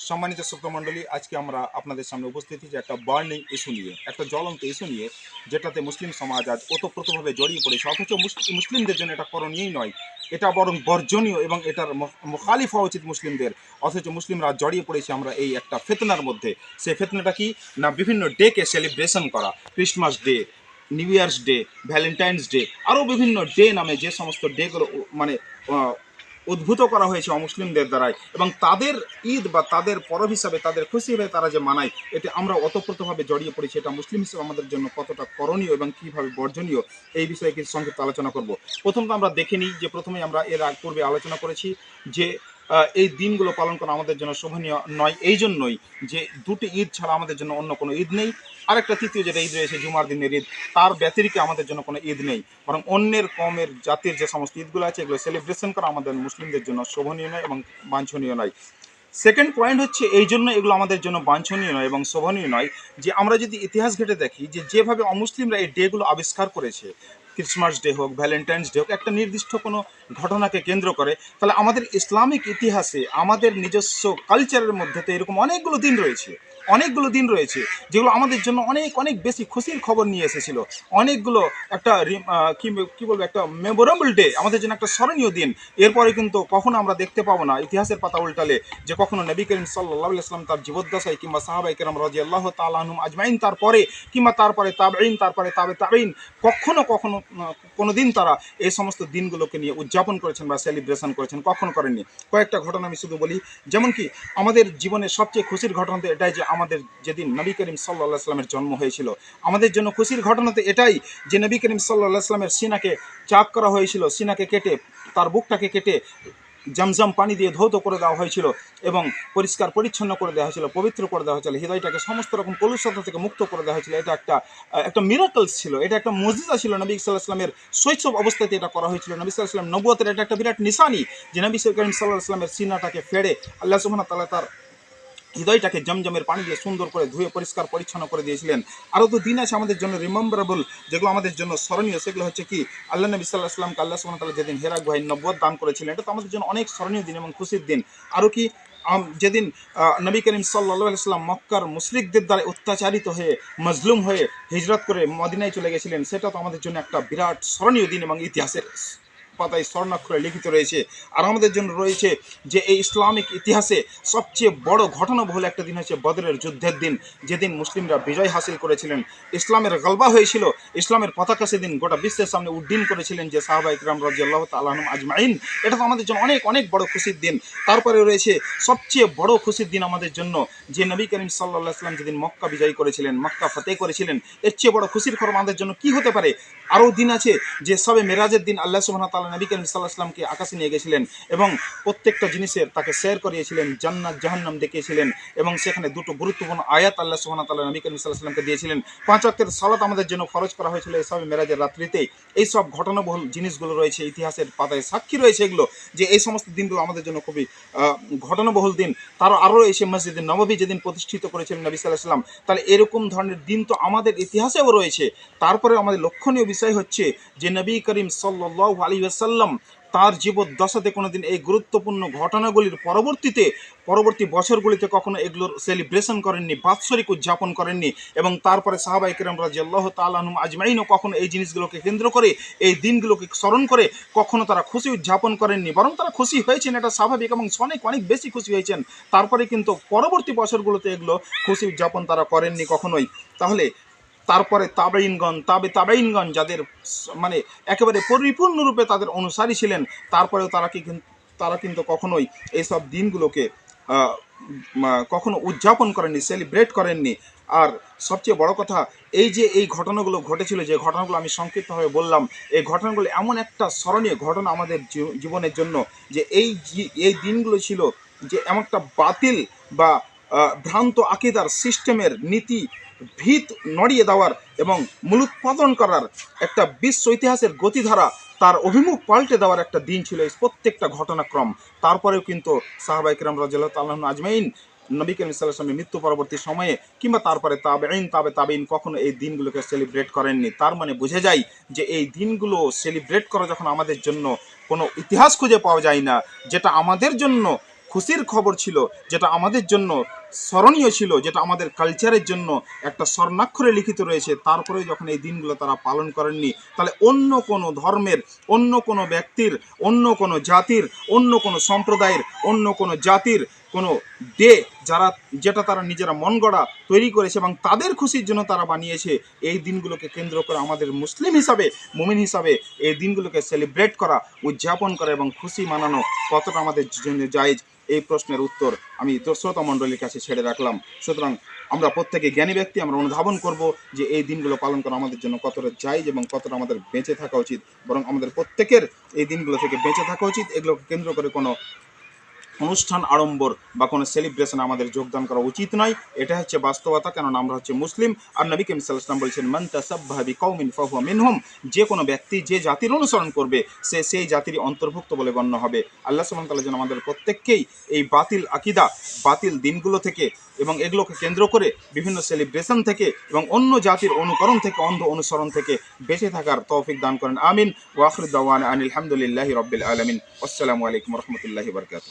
সম্মানিত শ্রোতমণ্ডলী, আজকে আমরা আপনাদের সামনে উপস্থিত হয়েছি একটা বার্নিং ইস্যু নিয়ে, একটা জ্বলন্ত ইস্যু নিয়ে, যেটাতে মুসলিম সমাজ আজ ওতপ্রোতভাবে জড়িয়ে পড়েছে। অথচ মুস- মুসলিমদের জন্য এটা করণীয়ই নয়। এটা বরং বর্জনীয় এবং এটার মুখ- মুখালিফ হওয়া উচিত মুসলিমদের। অথচ মুসলিমরা জড়িয়ে পড়েছে আমরা এই একটা ফেতনার মধ্যে। সেই ফেতনাটা কি? না, বিভিন্ন ডেকে সেলিব্রেশন করা। Christmas day new year's day valentine's day আরও বিভিন্ন ডে নামে যে সমস্ত ডেগুলো মানে উদ্ভূত করা হয়েছে অমুসলিমদের দ্বারাই। এবং তাদের ঈদ বা তাদের পরব হিসাবে তাদের খুশি হয়ে তারা যে মানায়, এতে আমরা অতপ্রতভাবে জড়িয়ে পড়েছি। এটা মুসলিম হিসেবে আমাদের জন্য কতটা করণীয় এবং কীভাবে বর্জনীয়, এই বিষয়ে কিছু সংক্ষিপ্ত আলোচনা করব। প্রথমত আমরা দেখে নিই যে প্রথমে আমরা এর আগ পূর্বে আলোচনা করেছি যে এই দিনগুলো পালন করা আমাদের জন্য শোভনীয় নয়। এই জন্যই যে দুটি ঈদ ছাড়া আমাদের জন্য অন্য কোনো ঈদ নেই। আরেকটা তৃতীয় যেটা ঈদ রয়েছে, জুমার দিনের ঈদ, তার ব্যতিরিকে আমাদের জন্য কোনো ঈদ নেই। বরং অন্যের, কমের, জাতির যে সমস্ত ঈদগুলো আছে, এগুলো সেলিব্রেশন করা আমাদের মুসলিমদের জন্য শোভনীয় নয় এবং বাঞ্ছনীয় নয়। সেকেন্ড পয়েন্ট হচ্ছে, এই জন্য এগুলো আমাদের জন্য বাঞ্ছনীয় নয় এবং শোভনীয় নয় যে আমরা যদি ইতিহাস ঘেটে দেখি যে যেভাবে অমুসলিমরা এই ডেগুলো আবিষ্কার করেছে ক্রিসমাস ডে হোক ভ্যালেন্টাইন্স ডে হোক, একটা নির্দিষ্ট কোনো ঘটনাকে কেন্দ্র করে, তাহলে আমাদের ইসলামিক ইতিহাসে আমাদের নিজস্ব কালচারের মধ্যে তো এরকম অনেকগুলো দিন রয়েছে। অনেকগুলো দিন রয়েছে যেগুলো আমাদের জন্য অনেক অনেক বেশি খুশির খবর নিয়ে এসেছিল। অনেকগুলো একটা কি বলব, একটা মেমোরেবল ডে আমাদের জন্য একটা স্মরণীয় দিন। এরপরে কিন্তু কখনো আমরা দেখতে পাবো না, ইতিহাসের পাতা উল্টালে, যে কখনো নবী করিম সাল্লাহ ইসলাম তার জীবদ্দশায় কিংবা সাহাবাই কেরাম রাজি আল্লাহ তালুম আজমাইন, তারপরে কিংবা তারপরে তাবেইন তারপরে তাবে তাবেইন কখনো কখনো কোনো দিন তারা এই সমস্ত দিনগুলোকে নিয়ে উদযাপন করেছেন বা সেলিব্রেশন করেছেন, কখনো করেননি। কয়েকটা ঘটনা আমি শুধু বলি যেমন কি আমাদের জীবনের সবচেয়ে খুশির ঘটনা তো এটাই যে আমাদের যেদিন নবী করিম সাল্লাহ সাল্লামের জন্ম হয়েছিল, আমাদের জন্য খুশির ঘটনা তো এটাই যে নবী করিম সাল্লাহ সাল্লামের সিনাকে চাক করা হয়েছিল, সিনাকে কেটে, তার বুকটাকে কেটে জমজম পানি দিয়ে ধৌত করে দেওয়া হয়েছিল এবং পরিষ্কার পরিচ্ছন্ন করে দেওয়া হয়েছিল, পবিত্র করে দেওয়া হয়েছিল, হৃদয়টাকে সমস্ত রকম কলুষতা থেকে মুক্ত করে দেওয়া হয়েছিল। এটা একটা একটা মিরাকলস ছিল, এটা একটা মজিজা ছিল নবী সাল্লাহ সাল্লামের শৈশব অবস্থাতে এটা করা হয়েছিল। নবী সাল্লাহ সাল্লাম নবুয়তের এটা একটা বিরাট নিশানি যে নবী করিম সাল্লাহ সাল্লামের সিনাটাকে ফেড়ে আল্লাহ সুবহানাহু ওয়া তাআলা তার হৃদয়টাকে জমজমের পানি দিয়ে সুন্দর করে ধুয়ে পরিষ্কার পরিচ্ছন্ন করে দিয়েছিলেন। আরও তো দিন আছে আমাদের জন্য রিমেম্বারেবল যেগুলো আমাদের জন্য স্মরণীয়, সেগুলো হচ্ছে কি, আল্লাহ নবী সাল্লাহ সাল্লামকে আল্লাহ ওয়া যেদিন হেরা গুহাই নব্বত দান করেছিলেন, এটা তো আমাদের জন্য অনেক স্মরণীয় দিন এবং খুশির দিন। আরও কি যেদিন নবী করিম সাল্লাহ সাল্লাম মক্কার মুশরিকদের দ্বারা অত্যাচারিত হয়ে, মজলুম হয়ে হিজরত করে মদিনায় চলে গেছিলেন, সেটা তো আমাদের জন্য একটা বিরাট স্মরণীয় দিন এবং ইতিহাসের পাতায় স্বর্ণাক্ষরে লিখিত রয়েছে। আর আমাদের জন্য রয়েছে যে এই ইসলামিক ইতিহাসে সবচেয়ে বড় ঘটনাবহুল একটা দিন হচ্ছে বদরের যুদ্ধের দিন। যেদিন মুসলিমরা বিজয় হাসিল করেছিলেন, ইসলামের গলবা হয়েছিল, ইসলামের পতাকা সেদিন গোটা বিশ্বের সামনে উড্ডীন করেছিলেন যে সাহাবা ইকরাম রাজি আল্লাহ তালম আজমাইন। এটা তো আমাদের জন্য অনেক অনেক বড় খুশির দিন। তারপরে রয়েছে সবচেয়ে বড় খুশির দিন আমাদের জন্য যে নবী করিম সাল্লাহ সাল্লাম যেদিন মক্কা বিজয় করেছিলেন, মক্কা ফতেহ করেছিলেন, এর চেয়ে বড় খুশির খবর আমাদের জন্য কি হতে পারে? আরও দিন আছে যে সবে মেরাজের দিন আল্লাহ সুবহানাহু ওয়া তাআলা নবী করিম সাল্লাহ আকাশে নিয়ে গেছিলেন এবং প্রত্যেকটা জিনিসের তাকে শেয়ার করিয়েছিলেন, জান্নাত, জাহান্নাম দেখিয়েছিলেন এবং সেখানে দুটো গুরুত্বপূর্ণ আয়াত আল্লাহ ওয়া তাআলা নবী করিম সাল্লাহ দিয়েছিলেন। পাঁচ ওয়াক্তের সালাত আমাদের জন্য খরচ করা হয়েছিল এই সবে মেরাজের রাত্রিতে। এই সব ঘটনাবহুল জিনিসগুলো রয়েছে, ইতিহাসের পাতায় সাক্ষী রয়েছে এগুলো যে এই সমস্ত দিনগুলো আমাদের জন্য খুবই ঘটনাবহুল দিন। তারও আরও এসে মসজিদে নববী যেদিন প্রতিষ্ঠিত করেছিলেন নবী সাল্লাহ তাহলে এরকম ধরনের দিন তো আমাদের ইতিহাসেও রয়েছে। তারপরে আমাদের লক্ষণীয় বিষয় হচ্ছে যে নবী করিম সাল্লাহ আলী আসাল্লাম তার জীবদ্দশাতে কোনোদিন এই গুরুত্বপূর্ণ ঘটনাগুলির পরবর্তীতে, পরবর্তী বছরগুলিতে কখনো এগুলোর সেলিব্রেশন করেননি, বাৎসরিক উদযাপন করেননি এবং তারপরে সাহাবাই কিরম রাজি আল্লাহ তালুম আজমাইনও কখনো এই জিনিসগুলোকে কেন্দ্র করে, এই দিনগুলোকে স্মরণ করে কখনো তারা খুশি উদযাপন করেননি। বরং তারা খুশি হয়েছেন, এটা স্বাভাবিক এবং অনেক অনেক বেশি খুশি হয়েছেন। তারপরে কিন্তু পরবর্তী বছরগুলোতে এগুলো খুশি উদযাপন তারা করেননি কখনোই। তাহলে তারপরে তাবেইনগণ তাবে তাবেইনগণ যাদের মানে একেবারে পরিপূর্ণরূপে তাদের অনুসারী ছিলেন, তারপরেও তারা কি তারা কিন্তু কখনোই এইসব দিনগুলোকে কখনো উদযাপন করেননি, সেলিব্রেট করেননি। আর সবচেয়ে বড় কথা, এই যে এই ঘটনাগুলো ঘটেছিল, যে ঘটনাগুলো আমি সংক্ষিপ্তভাবে বললাম, এই ঘটনাগুলো এমন একটা স্মরণীয় ঘটনা আমাদের জীবনের জন্য, যে এই এই দিনগুলো ছিল যে এমন একটা বাতিল বা ভ্রান্ত আকিদার সিস্টেমের নীতি ভিত নড়িয়ে দেওয়ার এবং মূলোৎপাদন করার একটা বিশ্ব ইতিহাসের গতিধারা তার অভিমুখ পাল্টে দেওয়ার একটা দিন ছিল এই প্রত্যেকটা ঘটনাক্রম। তারপরেও কিন্তু সাহাবাই কিরাম রাজিয়াল তাল্লাহ আজমাইন নবী করিম সাল্লামের মৃত্যু পরবর্তী সময়ে কিংবা তারপরে তাবেইন তাবে তাবেইন কখনো এই দিনগুলোকে সেলিব্রেট করেননি। তার মানে বুঝে যায় যে এই দিনগুলো সেলিব্রেট করা যখন আমাদের জন্য কোনো ইতিহাস খুঁজে পাওয়া যায় না, যেটা আমাদের জন্য খুশির খবর ছিল, যেটা আমাদের জন্য স্মরণীয় ছিল, যেটা আমাদের কালচারের জন্য একটা স্বর্ণাক্ষরে লিখিত রয়েছে। তারপরে যখন এই দিনগুলো তারা পালন করেননি, তাহলে অন্য কোনো ধর্মের, অন্য কোনো ব্যক্তির, অন্য কোনো জাতির, অন্য কোনো সম্প্রদায়ের, অন্য কোনো জাতির কোনো ডে যারা, যেটা তারা নিজেরা মন গড়া তৈরি করেছে এবং তাদের খুশির জন্য তারা বানিয়েছে, এই দিনগুলোকে কেন্দ্র করে আমাদের মুসলিম হিসাবে, মুমিন হিসাবে এই দিনগুলোকে সেলিব্রেট করা, উদযাপন করা এবং খুশি মানানো কতটা আমাদের জন্য জায়জ, এই প্রশ্নের উত্তর আমি শ্রোতা মণ্ডলীর কাছে ছেড়ে রাখলাম। সুতরাং আমরা প্রত্যেকে জ্ঞানী ব্যক্তি, আমরা অনুধাবন করব যে এই দিনগুলো পালন করা আমাদের জন্য কতটা জায়জ এবং কতটা আমাদের বেঁচে থাকা উচিত। বরং আমাদের প্রত্যেকের এই দিনগুলো থেকে বেঁচে থাকা উচিত, এগুলোকে কেন্দ্র করে কোনো অনুষ্ঠান আড়ম্বর বা কোনো সেলিব্রেশন আমাদের যোগদান করা উচিত নয়। এটা হচ্ছে বাস্তবতা, কেননা আমরা হচ্ছে মুসলিম। আর নবী কেম সাল্লাম বলছেন, মান তাসাব্বাহাবি কৌমিন ফাহুয়া মিনহুম যে কোনো ব্যক্তি যে জাতির অনুসরণ করবে, সে সেই জাতির অন্তর্ভুক্ত বলে গণ্য হবে। আল্লাহ সাল্লাম তালা যেন আমাদের প্রত্যেককেই এই বাতিল আকিদা, বাতিল দিনগুলো থেকে এবং এগুলোকে কেন্দ্র করে বিভিন্ন সেলিব্রেশন থেকে এবং অন্য জাতির অনুকরণ থেকে, অন্ধ অনুসরণ থেকে বেঁচে থাকার তৌফিক দান করেন। আমিন। ওয়াখরুদ্দাওয়ান আনিল আলহামদুলিল্লাহি রব্বিল আলমিন। আসসালামু আলাইকুম রহমতুল্লাহি বরকাত